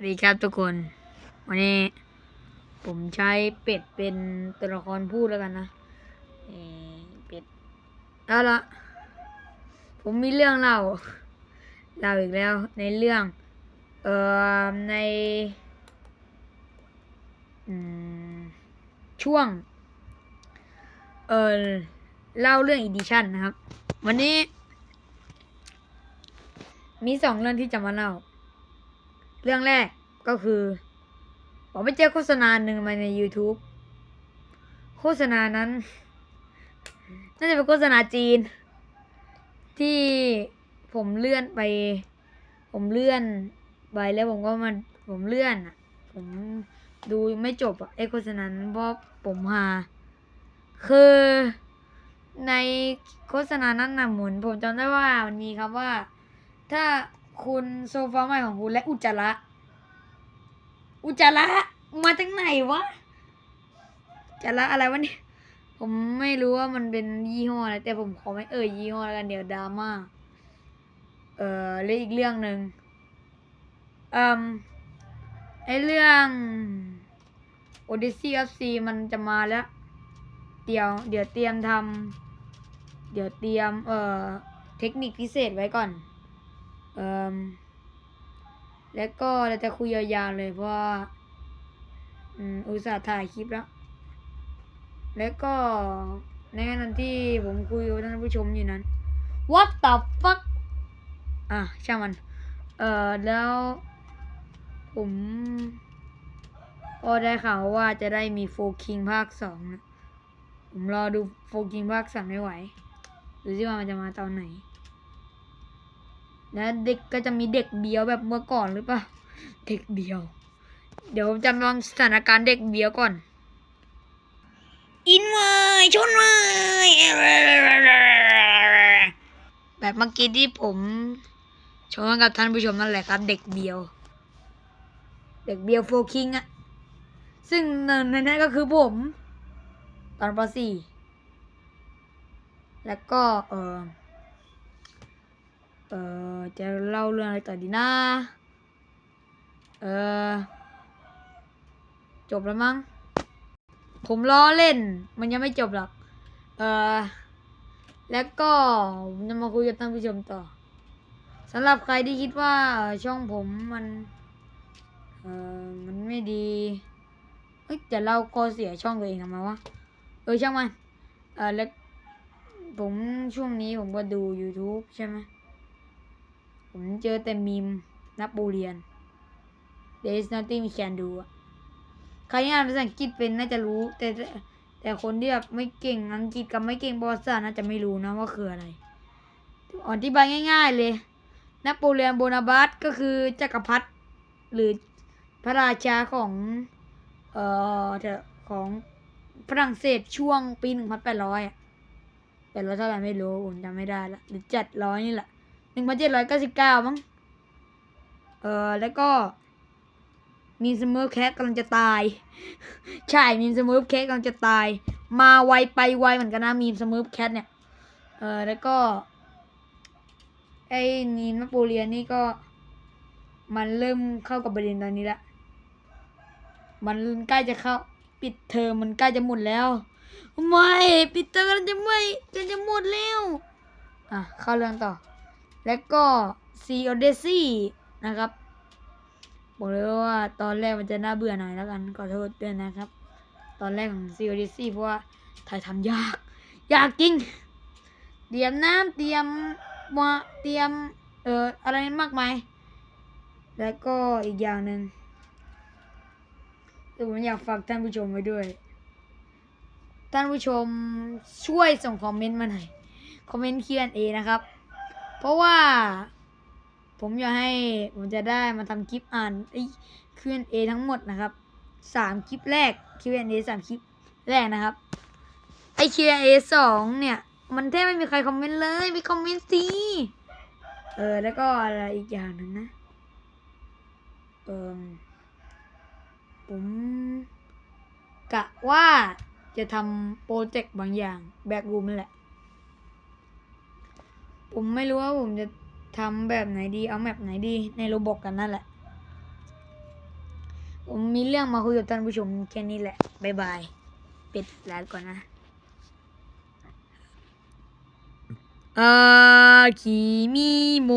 สวัสดีครับทุกคน วันนี้ ผมใช้เป็ดเป็นตัวละครพูดแล้วกันนะเออเป็ดเอาละผมมีเรื่องเล่าเล่าอีกแล้วในเรื่อง เอ่อในอช่วง เออเล่าเรื่องอีดิชั่นนะครับ วันนี้ มีสองเรื่องที่จะมาเล่า เรื่องแรกก็คือผมไปเจอโฆษณาหนึ่งมาใน YouTube โฆษณานั้น น่าจะเป็นโฆษณาจีน ที่ผมเลื่อนไป ผมเลื่อนไปแล้วผมก็มันผมเลื่อนอะ ผมดูไม่จบอะไอโฆษณานั้นเพราะผมหา คือในโฆษณานั้นน่ะเหมือนผมจำได้ว่ามันมีคำว่า ถ้า คุณโซฟาใหม่ของคุณและอุจจาระ อุจจาระมาจากไหนวะอุจาระอะไรวะเนี่ยผมไม่รู้ว่ามันเป็นยี่ห้ออะไรแต่ผมขอไม่เอ่ยยี่ห้อแล้วกันเดี๋ยวดราม่าเอ่อแล้วอีกเรื่องหนึ่งเอ่มไอเรื่อง Odyssey of Sea มันจะมาแล้ว เดี๋ยว เดี๋ยวเตรียมทำเดี๋ยวเตรียมเอ่อเทคนิคพิเศษไว้ก่อน แล้วก็เราจะคุยยาวๆเลยเพราะว่าอุตส่าห์ถ่ายคลิปแล้ว แล้วก็ในขณะที่ผมคุยกับท่านผู้ชมอยู่นั้น What the fuck อะช่างมัน เอ่อ แล้ว ผมก็ได้ข่าวว่าจะได้มีโฟคิงภาคสองนะ ผมรอดูโฟคิงภาคสามไม่ไหว หรือที่ว่ามันจะมาตอนไหน และเด็กก็จะมีเด็กเบียวแบบเมื่อก่อนหรือเปล่าเด็กเบียว เดี๋ยวจำลองสถานการณ์เด็กเบียวก่อน อินเวยชนเวยแบบเมื่อกี้ที่ผมชมกับท่านผู้ชมนั่นแหละครับ เด็กเบียว เด็กเบียวโฟคิงอะซึ่งหนึ่งในนั้นก็คือผม ตอนป .4 แล้วก็เออเออ จะเล่าเรื่องอะไรต่อดีนะ เออ จบแล้วมั้ง ผมล้อเล่น มันยังไม่จบหรอก เออ แล้วก็จะมาคุยกับท่านผู้ชมต่อสำหรับใครที่คิดว่าช่องผมมัน เออมันไม่ดีเอ้ยจะเล่าข้อเสียช่องตัวเองทำไมวะ เออช่างมัน เออแล้วผมช่วงนี้ผมก็ดู YouTube ใช่ไหม ผมเจอแต่มีมนโปเลียน There is nothing we can do อะใครที่อ่านภาษาอังกฤษเป็นน่าจะรู้ แต่แต่คนที่แบบไม่เก่งอังกฤษกับไม่เก่งประวัติศาสตร์น่าจะไม่รู้นะว่าคืออะไรอธิบายง่าย ๆ เลยนโปเลียนโบนาปาร์ตก็คือจักรพรรดิหรือพระราชาของเอ่อของฝรั่งเศสช่วงปีหนึ่งพันแปดร้อยอะแต่ร้อยเท่าไหร่ไม่รู้ผมจำไม่ได้ละหรือเจ็ดร้อยนี่แหละ นึ่งพันเจ็ดร้อยเก้าสิบเก้ามั้ง เออแล้วก็ มีสมิร์ฟแคทกำลังจะตาย ใช่ มีสมิร์ฟแคทกำลังจะตาย มาไวไปไวเหมือนกันนะ มีสมิร์ฟแคทเนี่ย เออแล้วก็ ไอ้นีนโปเลียนนี่ก็ มันเริ่มเข้ากับประเด็นตอนนี้ละมันใกล้จะเข้า ปิดเทอมมันใกล้จะหมดแล้ว ไม่ ปิดเทอมกำลังจะไม่จะจะหมดแล้ว อะ เข้าเรื่องต่อ แล้วก็ Sea Odyssey นะครับบอกเลยว่าตอนแรกมันจะน่าเบื่อหน่อยแล้วกันขอโทษด้วยนะครับ ตอนแรกของ Sea Odyssey เพราะว่าถ่ายทำยาก ยากจริง เตรียมน้ำเตรียมมาเตรียมเอ่ออะไรมากมายแล้วก็อีกอย่างหนึ่งผมอยากฝากท่านผู้ชมไว้ด้วย ท่านผู้ชมช่วยส่งคอมเมนต์มาหน่อย คอมเมนต์ Q&A นะครับ เพราะว่า ผมอยากให้ผมจะได้มาทำคลิปอ่านไอ้ Q&A ทั้งหมดนะครับสามคลิปแรก Q&A สามคลิปแรกนะครับ ไอ้ Q&A สองเนี่ย มันแทบไม่มีใครคอมเมนต์เลยมีคอมเมนต์สิเออแล้วก็อะไรอีกอย่างหนึ่งนะเออผมกะว่าจะทำโปรเจกต์บางอย่างแบกรูมนั่นแหละ ผมไม่รู้ว่าผมจะทำแบบไหนดี เอาแมปไหนดี ในโรบอกกันนั่นแหละ ผมมีเรื่องมาคุยกับท่านผู้ชมแค่นี้แหละ บ๊ายบาย ปิดแล้วก่อนนะอาคิมิโม